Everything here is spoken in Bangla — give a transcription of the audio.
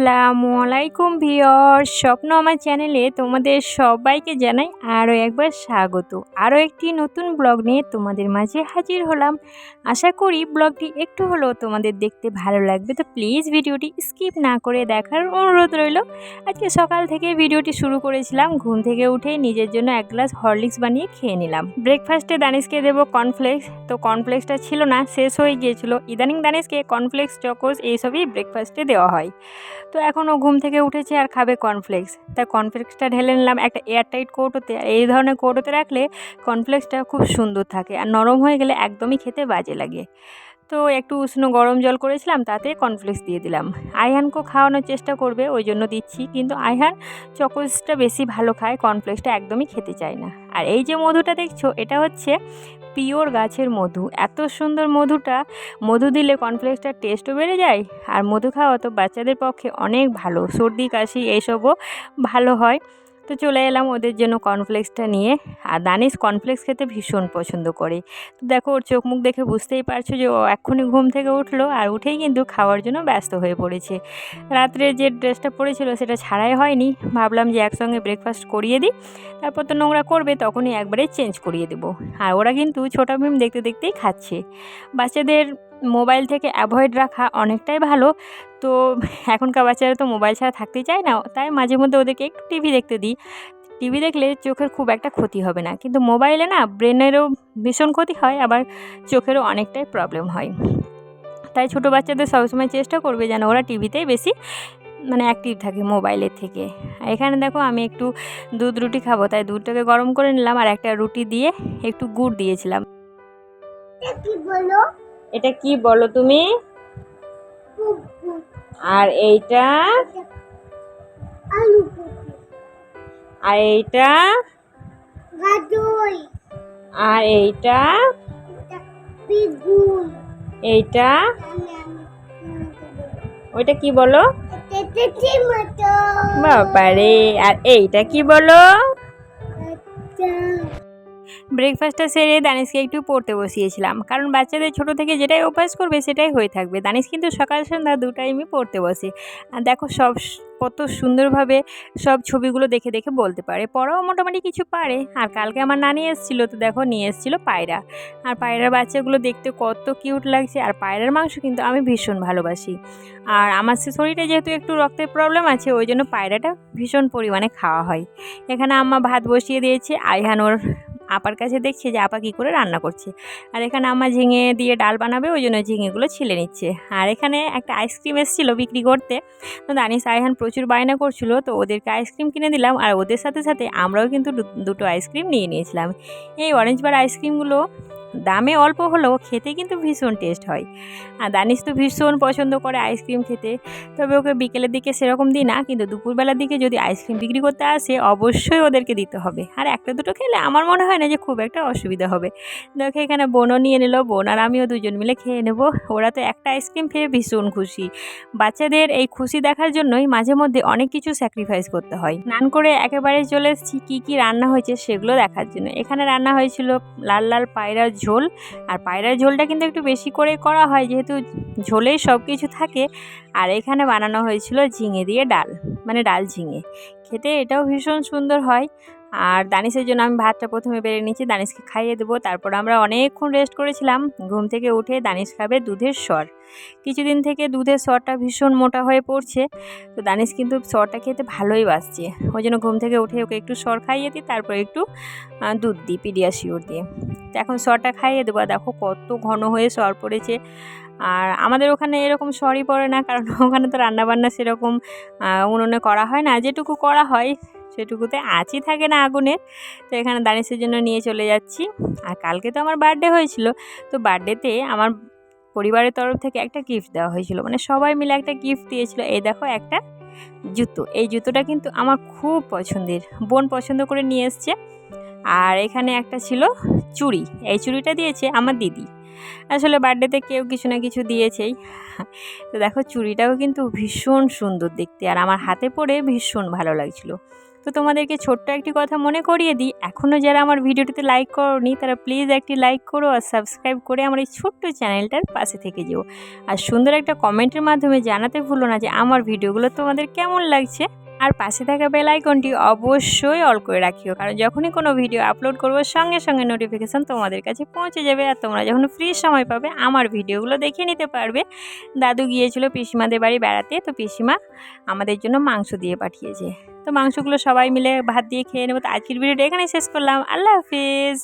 আসসালামু আলাইকুম ভিওর স্বপ্ন আমার চ্যানেলে তোমাদের সবাইকে জানাই আরও একবার স্বাগত। আরও একটি নতুন ব্লগ নিয়ে তোমাদের মাঝে হাজির হলাম। আশা করি ব্লগটি একটু হলেও তোমাদের দেখতে ভালো লাগবে। তো প্লিজ ভিডিওটি স্কিপ না করে দেখার অনুরোধ রইল। আজকে সকাল থেকে ভিডিওটি শুরু করেছিলাম। ঘুম থেকে উঠে নিজের জন্য এক গ্লাস হরলিক্স বানিয়ে খেয়ে নিলাম। ব্রেকফাস্টে দানিশকে দেবো কর্নফ্লেক্স। তো কর্নফ্লেক্সটা ছিল না, শেষ হয়ে গিয়েছিল। ইদানিং দানিশকে কর্নফ্লেক্স, চকোস এইসবই ব্রেকফাস্টে দেওয়া হয়। তো এখন ও ঘুম থেকে উঠেছে আর খাবে কর্নফ্লেক্স তাই কর্নফ্লেক্সটা ঢেলে নিলাম একটা এয়ারটাইট কৌটোতে। আর এই ধরনের কৌটোতে রাখলে কর্নফ্লেক্সটা খুব সুন্দর থাকে আর নরম হয়ে গেলে একদমই খেতে বাজে লাগে। তো একটু উষ্ণ গরম জল করেছিলাম, তাতে কর্নফ্লেক্স দিয়ে দিলাম। আইহানকেও খাওয়ানোর চেষ্টা করবে, ওই জন্য দিচ্ছি। কিন্তু আইহান চকোসটা বেশি ভালো খায় কর্নফ্লেক্সটা একদমই খেতে চায় না। আর এই যে মধুটা দেখছ, এটা হচ্ছে পিওর গাছের মধু। এত সুন্দর মধুটা, মধু দিলে কর্নফ্লেক্সটার টেস্টও বেড়ে যায় আর মধু খাওয়া তো বাচ্চাদের পক্ষে অনেক ভালো। সর্দি, কাশি, এইসবও ভালো হয়। তো চলে এলাম ওদের জন্য কর্নফ্লেক্সটা নিয়ে। আর দানিশ কর্নফ্লেক্স খেতে ভীষণ পছন্দ করে। তো দেখো, ওর চোখ মুখ দেখে বুঝতেই পারছ যে ও এক্ষুনি ঘুম থেকে উঠল আর উঠেই কিন্তু খাওয়ার জন্য ব্যস্ত হয়ে পড়েছে। রাত্রে যে ড্রেসটা পরেছিল সেটা ছাড়াই হয়নি। ভাবলাম যে একসঙ্গে ব্রেকফাস্ট করিয়ে দিই। তারপর তো নোংরা করবে, তখনই একবারে চেঞ্জ করিয়ে দেবো। আর ওরা কিন্তু ছোটা ভীম দেখতে দেখতেই খাচ্ছে। বাচ্চাদের মোবাইল থেকে অ্যাভয়েড রাখা অনেকটাই ভালো। তো এখনকার বাচ্চারা তো মোবাইল ছাড়া থাকতে চায় না, তাই মাঝে মধ্যে ওদেরকে একটু টিভি দেখতে দিই। টিভি দেখলে চোখের খুব একটা ক্ষতি হবে না, কিন্তু মোবাইলে না ব্রেনেরও ভীষণ ক্ষতি হয়, আবার চোখেরও অনেকটাই প্রবলেম হয়। তাই ছোটো বাচ্চাদের সবসময় চেষ্টা করবে যেন ওরা টিভিতেই বেশি মানে অ্যাক্টিভ থাকে মোবাইলের থেকে। এখানে দেখো আমি একটু দুধ রুটি খাব, তাই দুধটাকে গরম করে নিলাম আর একটা রুটি দিয়ে একটু গুড় দিয়েছিলাম। এটা কি বলো তুমি? আর এইটা? আর এইটা? আর এইটা? এইটা? ওইটা কি বলো? বাবারে আর এইটা কি বলো? ব্রেকফাস্টটা সেরে দানিশকে একটু পড়তে বসিয়েছিলাম। কারণ বাচ্চাদের ছোট থেকে যেটাই অভ্যাস করবে সেটাই হয়ে থাকবে। দানিশ কিন্তু সকাল সন্ধ্যা দু টাইমই পড়তে বসে। আর দেখো সব কত সুন্দরভাবে সব ছবিগুলো দেখে দেখে বলতে পারে। পড়াও মোটামুটি কিছু পারে। আর কালকে আমার নানি এসেছিল তো দেখো নিয়ে এসেছিল পায়রা। আর পায়রার বাচ্চাগুলো দেখতে কত কিউট লাগছে। আর পায়রার মাংস কিন্তু আমি ভীষণ ভালোবাসি। আর আমার শরীরে যেহেতু একটু রক্তের প্রবলেম আছে, ওই জন্য পায়রাটা ভীষণ পরিমাণে খাওয়া হয়। এখানে আম্মা ভাত বসিয়ে দিয়েছে। আইহান ওর আপার কাছে দেখছে যে আপা কী করে রান্না করছে। আর এখানে আমার ঝিঙে দিয়ে ডাল বানাবে, ওই জন্য ঝিঙেগুলো ছিলে নিচ্ছে। আর এখানে একটা আইসক্রিম এসেছিল বিক্রি করতে। তো দানি সাইহান প্রচুর বায়না করছিল, তো ওদেরকে আইসক্রিম কিনে দিলাম। আর ওদের সাথে সাথে আমরাও কিন্তু দুটো আইসক্রিম নিয়ে নিয়েছিলাম। এই অরেঞ্জ বার আইসক্রিমগুলো দামে অল্প হলেও খেতে কিন্তু ভীষণ টেস্ট হয়। আর দানিশ তো ভীষণ পছন্দ করে আইসক্রিম খেতে। তবে ওকে বিকেলের দিকে সেরকম দিই না, কিন্তু দুপুরবেলার দিকে যদি আইসক্রিম বিক্রি করতে আসে, অবশ্যই ওদেরকে দিতে হবে। আর একটা দুটো খেলে আমার মনে হয় না যে খুব একটা অসুবিধা হবে। দেখো, এখানে বোনও নিয়ে নিল, বোন আর আমিও দুজন মিলে খেয়ে নেব। ওরা তো একটা আইসক্রিম খেয়ে ভীষণ খুশি। বাচ্চাদের এই খুশি দেখার জন্যই মাঝে মধ্যে অনেক কিছু স্যাক্রিফাইস করতে হয়। স্নান করে একেবারে চলে এসেছি, কী কী রান্না হয়েছে সেগুলো দেখার জন্য। এখানে রান্না হয়েছিল লাল লাল পায়রার ঝোল। আর পায়রার ঝোলটা কিন্তু একটু বেশি করে করা হয়, যেহেতু ঝোলেই সব কিছু থাকে। আর এখানে বানানো হয়েছিল ঝিঙে দিয়ে ডাল মানে ডাল ঝিঙে। খেতে এটাও ভীষণ সুন্দর হয়। আর দানিসের জন্য আমি ভাতটা প্রথমে বেড়ে নিচ্ছি দানিশকে খাইয়ে দেবো। তারপর আমরা অনেকক্ষণ রেস্ট করেছিলাম। ঘুম থেকে উঠে দানিশ খাবে দুধের স্বর। কিছুদিন থেকে দুধের স্বরটা ভীষণ মোটা হয়ে পড়ছে। তো দানিশ কিন্তু স্বরটা খেতে ভালোই বাসছে। ওই জন্য ঘুম থেকে উঠে ওকে একটু স্বর খাইয়ে দিই, তারপর একটু দুধ দিই পিডিয়াশিওর দিয়ে। তো এখন স্বরটা খাইয়ে দেবো। দেখো কত ঘন হয়ে স্বর পড়েছে। আর আমাদের ওখানে এরকম সরই পড়ে না, কারণ ওখানে তো রান্নাবান্না সেরকম উনুনে করা হয় না। যেটুকু করা হয় সেটুকুতে আঁচই থাকে না আগুনের তো এখানে দানিশের জন্য নিয়ে চলে যাচ্ছি। আর কালকে তো আমার বার্থডে হয়েছিল। তো বার্থডেতে আমার পরিবারের তরফ থেকে একটা গিফট দেওয়া হয়েছিল। মানে সবাই মিলে একটা গিফট দিয়েছিল। এই দেখো একটা জুতো। এই জুতোটা কিন্তু আমার খুব পছন্দের। বোন পছন্দ করে নিয়ে এসছে। আর এখানে একটা ছিল চুড়ি। এই চুড়িটা দিয়েছে আমার দিদি। আসলে বার্থডেতে কেউ কিছু না কিছু দিয়েছেই। তো দেখো চুড়িটাও কিন্তু ভীষণ সুন্দর দেখতে। আর আমার হাতে পরে ভীষণ ভালো লাগছিল। তো তোমাদেরকে ছোট্ট একটি কথা মনে করিয়ে দিই এখনও যারা আমার ভিডিওটিতে লাইক করনি, তারা প্লিজ একটি লাইক করো আর সাবস্ক্রাইব করে আমার এই ছোট্ট চ্যানেলটার পাশে থেকে যেও। আর সুন্দর একটা কমেন্টের মাধ্যমে জানাতে ভুলো না যে আমার ভিডিওগুলো তোমাদের কেমন লাগছে। আর পাশে থাকা বেল আইকনটি অবশ্যই অল করে রাখিও। কারণ যখনই কোনো ভিডিও আপলোড করব, সঙ্গে সঙ্গে নোটিফিকেশান তোমাদের কাছে পৌঁছে যাবে আর তোমরা যখন ফ্রি সময় পাবে, আমার ভিডিওগুলো দেখে নিতে পারবে। দাদু গিয়েছিল পিসিমাদের বাড়ি বেড়াতে, তো পিসিমা আমাদের জন্য মাংস দিয়ে পাঠিয়েছে। তো মাংসগুলো সবাই মিলে ভাত দিয়ে খেয়ে নেব। তো আজকের ভিডিওটা এখানেই শেষ করলাম। আল্লাহ হাফিজ।